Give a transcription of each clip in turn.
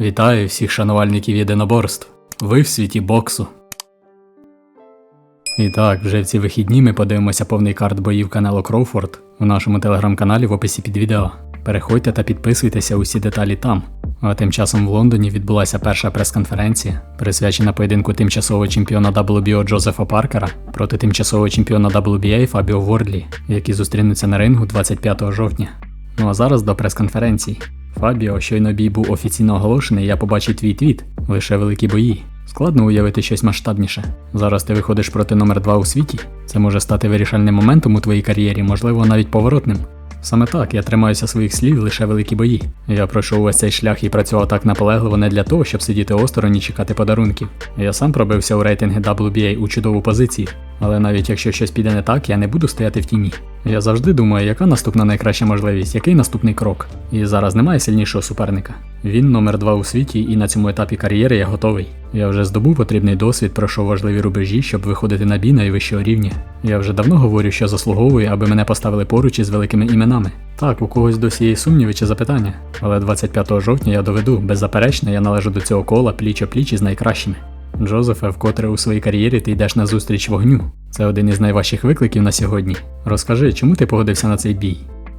Вітаю всіх шанувальників єдиноборств. Ви в світі боксу. І так, вже в ці вихідні ми подивимося повний карт боїв каналу Кроуфорд у нашому телеграм-каналі в описі під відео. Переходьте та підписуйтеся усі деталі там. А тим часом в Лондоні відбулася перша прес-конференція, присвячена поєдинку тимчасового чемпіона WBO Джозефа Паркера проти тимчасового чемпіона WBA Фабіо Вордлі, які зустрінуться на рингу 25 жовтня. Ну а зараз до прес-конференції. Фабіо, щойно бій був офіційно оголошений, я побачив твій твіт, лише великі бої. Складно уявити щось масштабніше. Зараз ти виходиш проти номер 2 у світі. Це може стати вирішальним моментом у твоїй кар'єрі, можливо, навіть поворотним. Саме так, я тримаюся своїх слів лише великі бої. Я пройшов ось цей шлях і працював так наполегливо не для того, щоб сидіти осторонь і чекати подарунків. Я сам пробився у рейтинги WBA у чудову позицію. Але навіть якщо щось піде не так, я не буду стояти в тіні. Я завжди думаю, яка наступна найкраща можливість, який наступний крок. І зараз немає сильнішого суперника. Він номер два у світі, і на цьому етапі кар'єри я готовий. Я вже здобув потрібний досвід, пройшов важливі рубежі, щоб виходити на бій найвищого рівня. Я вже давно говорю, що заслуговую, аби мене поставили поруч із великими іменами. Так, у когось досі є сумніви чи запитання, але 25 жовтня я доведу, беззаперечно, я належу до цього кола пліч о пліч із найкращими. Джозефе, вкотре у своїй кар'єрі ти йдеш на зустріч вогню. Це один із найважчих викликів на сьогодні. Розкажи, чому ти погодився на цей бій?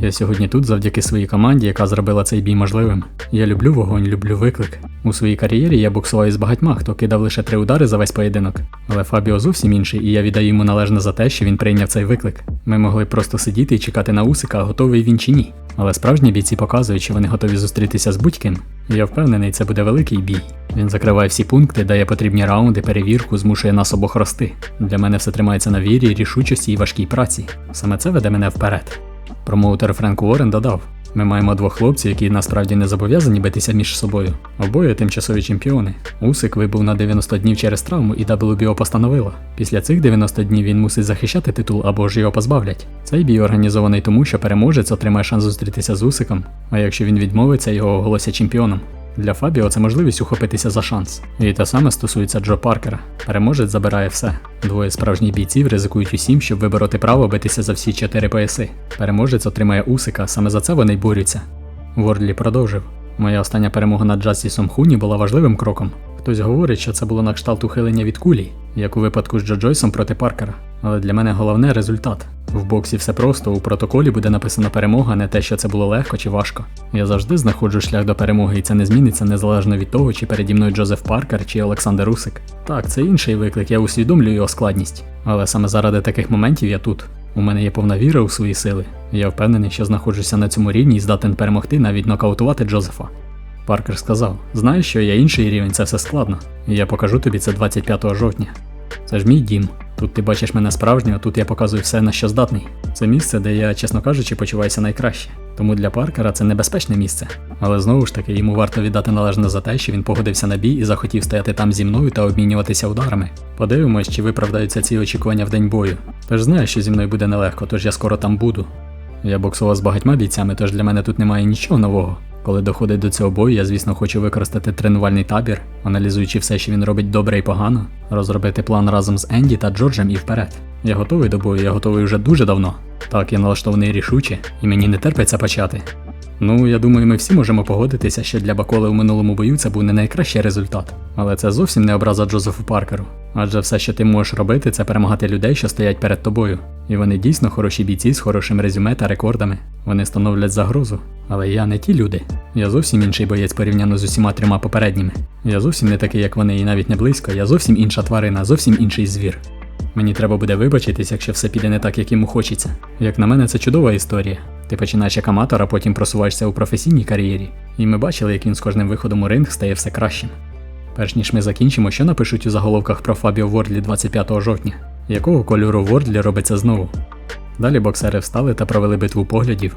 Я сьогодні тут завдяки своїй команді, яка зробила цей бій можливим. Я люблю вогонь, люблю виклик. У своїй кар'єрі я боксував із багатьма, хто кидав лише три удари за весь поєдинок. Але Фабіо зовсім інший, і я віддаю йому належне за те, що він прийняв цей виклик. Ми могли просто сидіти і чекати на усика, готовий він чи ні. Але справжні бійці показують, що вони готові зустрітися з будь-ким. Я впевнений, це буде великий бій. Він закриває всі пункти, дає потрібні раунди, перевірку, змушує нас обох рости. Для мене все тримається на вірі, рішучості і важкій праці. Саме це веде мене вперед. Промоутер Френк Уоррен додав: ми маємо двох хлопців, які насправді не зобов'язані битися між собою. Обоє тимчасові чемпіони. Усик вибув на 90 днів через травму, і WBO постановила. Після цих 90 днів він мусить захищати титул або ж його позбавлять. Цей бій організований тому, що переможець отримає шанс зустрітися з Усиком, а якщо він відмовиться, його оголосять чемпіоном. Для Фабіо це можливість ухопитися за шанс. І те саме стосується Джо Паркера. Переможець забирає все. Двоє справжніх бійців ризикують усім, щоб вибороти право битися за всі чотири пояси. Переможець отримає Усика, саме за це вони й борються. Вордлі продовжив. Моя остання перемога над Джастісом Хуні була важливим кроком. Хтось говорить, що це було на кшталт ухилення від кулі, як у випадку з Джо Джойсом проти Паркера. Але для мене головне результат. В боксі все просто, у протоколі буде написано перемога, не те, що це було легко чи важко. Я завжди знаходжу шлях до перемоги, і це не зміниться незалежно від того, чи переді мною Джозеф Паркер чи Олександр Усик. Так, це інший виклик, я усвідомлюю його складність. Але саме заради таких моментів я тут. У мене є повна віра у свої сили. Я впевнений, що знаходжуся на цьому рівні і здатен перемогти, навіть нокаутувати Джозефа. Паркер сказав: Знаєш, що я інший рівень, це все складно. Я покажу тобі це 25 жовтня. Це ж мій дім. Тут ти бачиш мене справжнього, тут я показую все, на що здатний. Це місце, де я, чесно кажучи, почуваюся найкраще. Тому для Паркера це небезпечне місце. Але знову ж таки, йому варто віддати належне за те, що він погодився на бій і захотів стояти там зі мною та обмінюватися ударами. Подивимось, чи виправдаються ці очікування в день бою. Ти ж знаєш, що зі мною буде нелегко, тож я скоро там буду. Я боксував з багатьма бійцями, тож для мене тут немає нічого нового. Коли доходить до цього бою, я, звісно, хочу використати тренувальний табір, аналізуючи все, що він робить добре і погано, розробити план разом з Енді та Джорджем і вперед. Я готовий до бою, я готовий вже дуже давно. Так, я налаштований рішуче, і мені не терпиться почати. Ну, я думаю, ми всі можемо погодитися, що для Баколи у минулому бою це був не найкращий результат. Але це зовсім не образа Джозефу Паркеру. Адже все, що ти можеш робити, це перемагати людей, що стоять перед тобою. І вони дійсно хороші бійці з хорошим резюме та рекордами. Вони становлять загрозу. Але я не ті люди. Я зовсім інший боєць порівняно з усіма трьома попередніми. Я зовсім не такий, як вони, і навіть не близько. Я зовсім інша тварина, зовсім інший звір. Мені треба буде вибачитись, якщо все піде не так, як йому хочеться. Як на мене, це чудова історія. Ти починаєш як аматор, а потім просуваєшся у професійній кар'єрі. І ми бачили, як він з кожним виходом у ринг стає все кращим. Перш ніж ми закінчимо, що напишуть у заголовках про Фабіо Вордлі 25 жовтня, якого кольору Вордлі робиться знову. Далі боксери встали та провели битву поглядів.